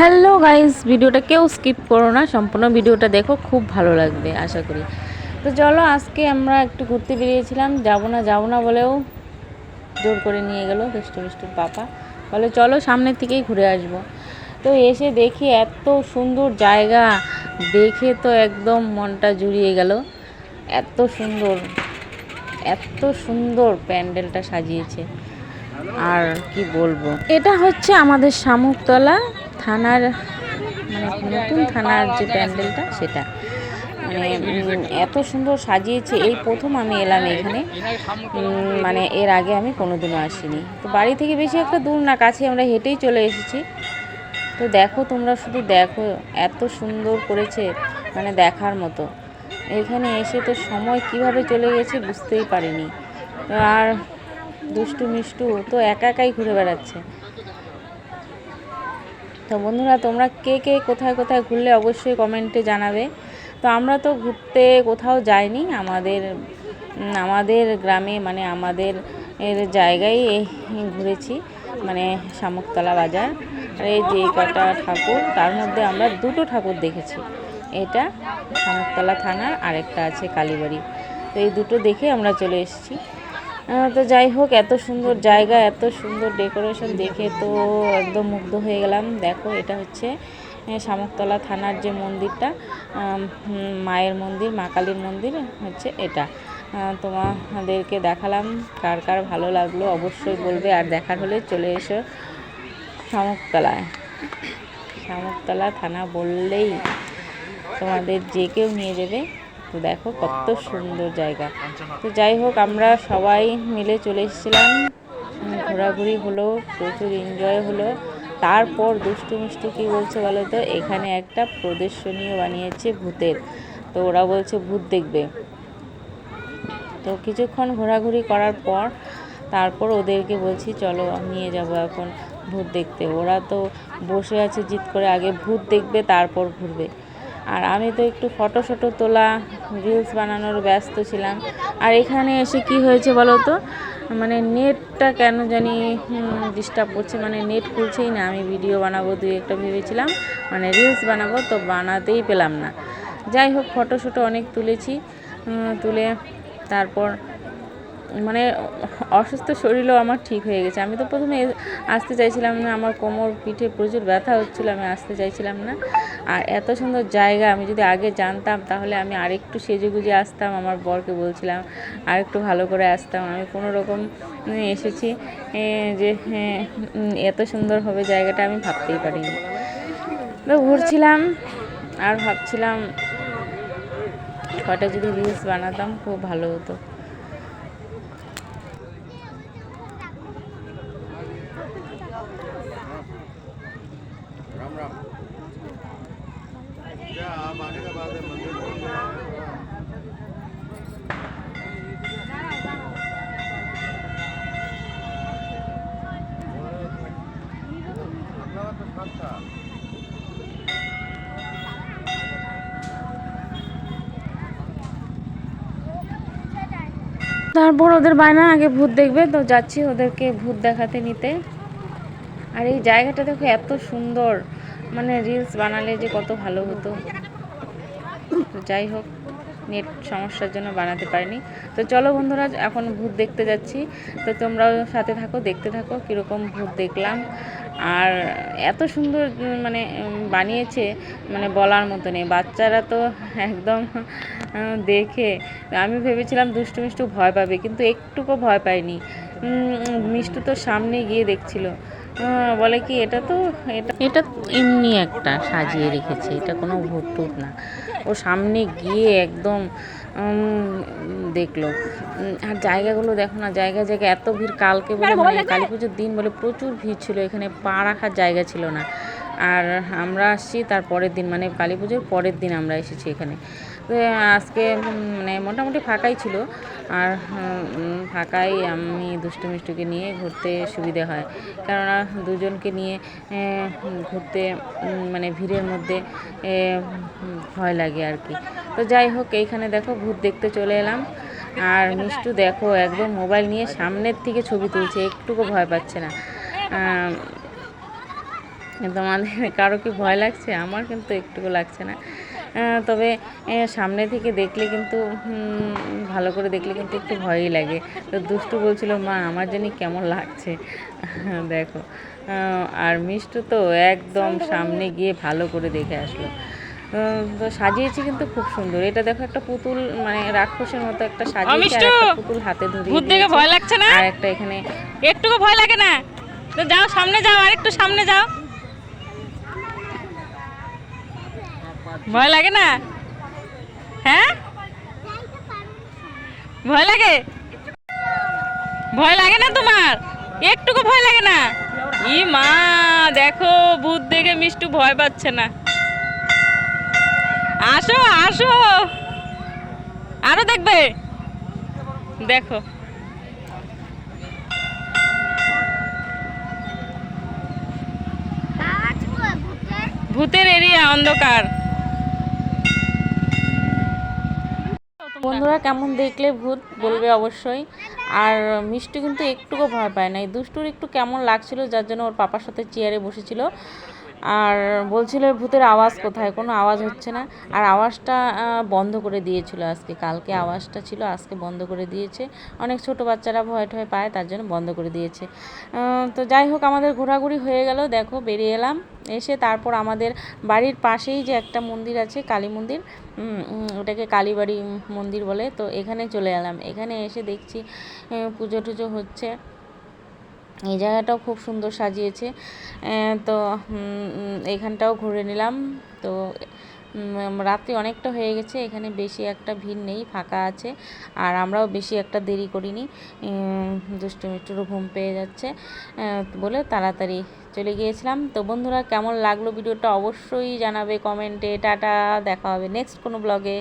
Hello guys, ভিডিওটা কেউ skip করো না, সম্পূর্ণ ভিডিওটা দেখো, খুব ভালো লাগবে, আশা করি। তো চলো, আজকে আমরা একটু ঘুরতে বেরিয়েছিলাম, যাব না যাব না বলেও জোর করে নিয়ে গেলো দুষ্টু মিষ্টুর পাপা বলে, চলো সামনের থেকেই ঘুরে আসব। তো এসে দেখি এত সুন্দর জায়গা, দেখে তো একদম মনটা জুড়িয়ে গেল। এত সুন্দর এত সুন্দর প্যান্ডেলটা সাজিয়েছে। আর কি বলব? এটা হচ্ছে আমাদের শামুকতলা থানার মানে নতুন থানার যে প্যান্ডেলটা সেটা। মানে এত সুন্দর সাজিয়েছে। এই প্রথম আমি এলাম এখানে। মানে এর আগে আমি কোনোদিনও আসিনি। তো বাড়ি থেকে বেশি একটা দূর না কাছে আমরা হেঁটেই চলে এসেছি। তো দেখো তোমরা শুধু দেখো এত সুন্দর করেছে মানে দেখার মতো। এখানে এসে তো সময় কীভাবে চলে গেছে বুঝতেই পারিনি। আর দুষ্টু মিষ্টু তো একা একাই ঘুরে বেড়াচ্ছে। তো বন্ধুরা, তোমরা কে কে কোথায় কোথায় ঘুরলে অবশ্যই কমেন্টে জানাবে। তো আমরা তো ঘুরতে কোথাও যাইনি, আমাদের আমাদের গ্রামে মানে আমাদের এর জায়গায় ঘুরেছি মানে শামুকতলা বাজার। আর এই যে কটা ঠাকুর, তার মধ্যে আমরা দুটো ঠাকুর দেখেছি। এটা শামুকতলা থানার, আরেকটা আছে কালীবাড়ি। তো এই দুটো দেখে আমরা চলে এসেছি। তো যাই হোক, এত সুন্দর জায়গা, এত সুন্দর ডেকোরেশন দেখে তো একদম মুগ্ধ হয়ে গেলাম। দেখো, এটা হচ্ছে শামুকতলা থানার যে মন্দিরটা মায়ের মন্দির, মা কালীর মন্দির, হচ্ছে এটা। তোমাদেরকে দেখালাম কার কার ভালো লাগল, অবশ্যই বলবে। আর দেখার হলে চলে এসো শামুকতলায় শামুকতলা থানা বললেই তোমাদের যে কেউ নিয়ে যাবে। তো দেখো কত সুন্দর জায়গা। তো যাই হোক আমরা সবাই মিলে চলে এসেছিলাম। ঘোরাঘুরি হলো প্রচুর এনজয় হলো। তারপর দুষ্টু মিষ্টু কী বলছে বলো তো? এখানে একটা প্রদর্শনীয় বানিয়েছে ভূতের। তো ওরা বলছে ভূত দেখবে। তো কিছুক্ষণ ঘোরাঘুরি করার পর তারপর ওদেরকে বলছি চলো নিয়ে যাব এখন ভূত দেখতে। ওরা তো বসে আছে জিদ করে আগে ভূত দেখবে তারপর ঘুরবে। আর আমি তো একটু ফটো শটো তোলা রিলস বানানোর ব্যস্ত ছিলাম। আর এখানে এসে কি হয়েছে বলো তো? মানে নেটটা কেন জানি ডিস্টার্ব করছে। মানে নেট খুলছেই না। আমি ভিডিও বানাবো দুই একটা ভেবেছিলাম। মানে রিলস বানাবো তো বানাতেই পেলাম না। যাই হোক ফটো শটো অনেক তুলেছি। তুলে তারপর মানে অসুস্থ শরীরও আমার ঠিক হয়ে গেছে। আমি তো প্রথমে আসতে চাইছিলাম না, আমার কোমর পিঠে প্রচুর ব্যথা হচ্ছিল, আমি আসতে চাইছিলাম না। আর এত সুন্দর জায়গা, আমি যদি আগে জানতাম তাহলে আমি আরেকটু সেজে গুজে আসতাম, আমার বরকে বলছিলাম, আরেকটু ভালো করে আসতাম। আমি কোনো রকম এসেছি যে এত সুন্দর হবে জায়গাটা আমি ভাবতেই পারিনি। তো ঘুরছিলাম আর ভাবছিলাম, কটা যদি রিলস বানাতাম, খুব ভালো হতো। তারপর ওদের বায়না, আগে ভূত দেখবে, তো যাচ্ছি ওদেরকে ভূত দেখাতে নিতে। আর এই জায়গাটা দেখো এত সুন্দর মানে রিলস বানালে যে কত ভালো হতো। যাই হোক। নেট সমস্যার জন্য বানাতে পারিনি। তো চলো বন্ধুরা, এখন ভূত দেখতে যাচ্ছি। তো তোমরাও সাথে থাকো, দেখতে থাকো, কীরকম ভূত দেখলাম। আর এত সুন্দর মানে বানিয়েছে মানে বলার মতো নেই বাচ্চারা তো একদম দেখে। আমি ভেবেছিলাম দুষ্টু মিষ্টু ভয় পাবে, কিন্তু একটুকু ভয় পায়নি মিষ্টু তো সামনে গিয়ে দেখছিল। বলে কি এটা তো এটা এটা এমনি একটা সাজিয়ে রেখেছে এটা কোনো ভূত টুত না। ও সামনে গিয়ে একদম দেখল। আর জায়গাগুলো দেখো না জায়গায় জায়গায় এত ভিড় কালকে বলে মানে কালী পুজোর দিন বলে প্রচুর ভিড় ছিল এখানে পা রাখার জায়গা ছিল না। আর আমরা আসছি তার পরের দিন মানে কালী পুজোর পরের দিন আমরা এসেছি এখানে। আজকে মানে মোটামুটি ফাঁকাই ছিল। আর ফাঁকাই আমি দুষ্টু মিষ্টুকে নিয়ে ঘুরতে সুবিধে হয়। কেননা দুজনকে নিয়ে ঘুরতে মানে ভিড়ের মধ্যে ভয় লাগে আর কি। তো যাই হোক, এইখানে দেখো, ভূত দেখতে চলে এলাম। আর মিষ্টু দেখো, একদম মোবাইল নিয়ে সামনের থেকে ছবি তুলছে, একটুকু ভয় পাচ্ছে না। তোমাদের কারও কি ভয় লাগছে? আমার কিন্তু একটুকু লাগছে না। তবে সামনে থেকে দেখলে কিন্তু ভালো করে দেখলে কিন্তু একটু ভয়ই লাগে। তো দুষ্টু বলছিল মা আমার জানি কেমন লাগছে। দেখো আর মিষ্টু তো একদম সামনে গিয়ে ভালো করে দেখে আসলো। তো সাজিয়েছি কিন্তু খুব সুন্দর। এটা দেখো একটা পুতুল মানে রাক্ষসের মতো একটা সাজিয়েছি আর একটা পুতুল হাতে ধরিয়ে ভূত দেখে ভয় লাগছে না? আর একটা এখানে একটুকু ভয় লাগে না? তো যাও সামনে যাও আর একটু সামনে যাও। ভয় লাগে না? হ্যাঁ? ভয় লাগে? ভয় লাগে না তোমার? একটুকু ভয় লাগে না? ই মা দেখো ভূত দেখে মিষ্টু ভয় পাচ্ছে না। আসো আসো। আরও দেখবে? দেখো। ভূতের এরিয়া অন্ধকার। বন্ধুরা কেমন দেখলে ভূত বলবে অবশ্যই। আর মিষ্টি কিন্তু একটুকু ভয় পায় না। এই দুষ্টুর একটু কেমন লাগছিল, যার জন্য ওর পাপার সাথে চেয়ারে বসেছিল। আর বলছিল ভূতের আওয়াজ কোথায়? কোনো আওয়াজ হচ্ছে না। আর আওয়াজটা বন্ধ করে দিয়েছিল আজকে। কালকে আওয়াজটা ছিল, আজকে বন্ধ করে দিয়েছে। অনেক ছোট বাচ্চারা ভয় টয় পায়, তার জন্য বন্ধ করে দিয়েছে। তো যাই হোক, আমাদের ঘোরাঘুরি হয়ে গেল। দেখো, বেরিয়ে এলাম। এসে তারপর আমাদের বাড়ির পাশেই যে একটা মন্দির আছে, কালী মন্দির ওটাকে কালীবাড়ি মন্দির বলে। তো এখানে চলে এলাম। এখানে এসে দেখছি পুজো টুজো হচ্ছে। এই জায়গাটাও খুব সুন্দর সাজিয়েছে। তো এখানটাও ঘুরে নিলাম। তো রাত্রি অনেকটা হয়ে গেছে, এখানে বেশি একটা ভিড় নেই, ফাঁকা আছে। আর আমরাও বেশি একটা দেরি করিনি। দুষ্টু মিষ্টুরও ঘুম পেয়ে যাচ্ছে। বলে তাড়াতাড়ি চলে গিয়েছিলাম। তো বন্ধুরা, কেমন লাগল ভিডিওটা অবশ্যই জানাবে কমেন্টে। টাটা, দেখা হবে নেক্সট কোনো ব্লগে।